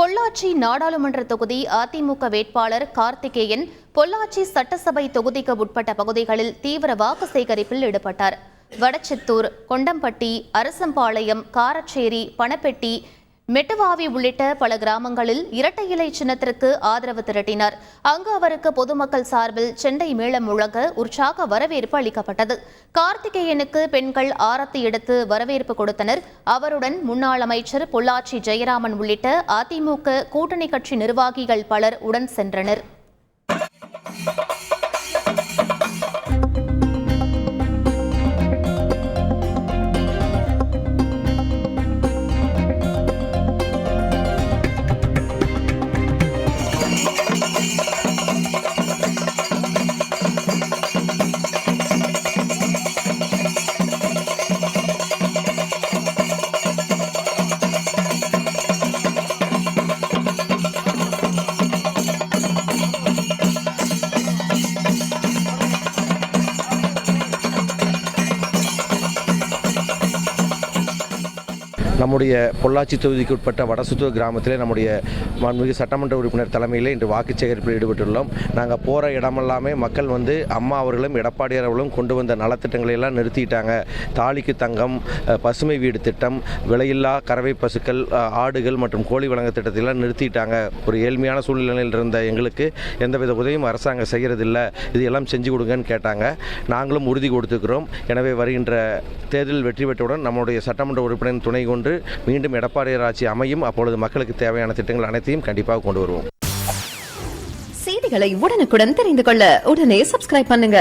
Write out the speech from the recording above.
பொள்ளாச்சி நாடாளுமன்ற தொகுதி அதிமுக வேட்பாளர் கார்த்திகேயன் பொள்ளாச்சி சட்டசபை தொகுதிக்கு உட்பட்ட பகுதிகளில் தீவிர வாக்கு சேகரிப்பில் ஈடுபட்டார். வடச்சித்தூர் கொண்டம்பட்டி அரசம்பாளையம் காரச்சேரி பணப்பெட்டி மெட்டுவாவி உள்ளிட்ட பல கிராமங்களில் இரட்டை இலை சின்னத்திற்கு ஆதரவு திரட்டினார். அங்கு அவருக்கு பொதுமக்கள் சார்பில் செண்டை மேளம் முழங்க உற்சாக வரவேற்பு அளிக்கப்பட்டது. கார்த்திகேயனுக்கு பெண்கள் ஆரத்தி எடுத்து வரவேற்பு கொடுத்தனர். அவருடன் முன்னாள் அமைச்சர் பொள்ளாச்சி ஜெயராமன் உள்ளிட்ட அதிமுக கூட்டணி கட்சி நிர்வாகிகள் பலர் உடன் சென்றனர். நம்முடைய பொள்ளாச்சி தொகுதிக்கு உட்பட்ட வடசுத்தூர் கிராமத்திலே நம்முடைய மாண்புமிகு சட்டமன்ற உறுப்பினர் தலைமையில் இன்று வாக்கு சேகரிப்பில் ஈடுபட்டுள்ளோம். நாங்கள் போகிற இடமெல்லாமே மக்கள் வந்து அம்மா அவர்களும் எடப்பாடியார் அவர்களும் கொண்டு வந்த நலத்திட்டங்களை எல்லாம் நிறுத்திட்டாங்க. தாலிக்கு தங்கம் பசுமை வீடு திட்டம் விலையில்லா கறவை பசுக்கள் ஆடுகள் மற்றும் கோழி வழங்க திட்டத்தை எல்லாம் நிறுத்திட்டாங்க. ஒரு ஏழ்மையான சூழ்நிலையில் இருந்த எங்களுக்கு எந்தவித உதவியும் அரசாங்கம் செய்கிறதில்ல இது எல்லாம் செஞ்சு கொடுங்கன்னு கேட்டாங்க. நாங்களும் உறுதி கொடுத்துக்கிறோம். எனவே வருகின்ற தேர்தலில் வெற்றி பெற்றவுடன் நம்முடைய சட்டமன்ற உறுப்பினரின் துணை கொண்டு மீண்டும் எடப்பாடியார் ஆட்சி அமையும். அப்பொழுது மக்களுக்கு தேவையான திட்டங்கள் அனைத்தையும் கண்டிப்பாக கொண்டு வருவோம். செய்திகளை உடனுக்குடன் தெரிந்து கொள்ள உடனே சப்ஸ்கிரைப் பண்ணுங்க.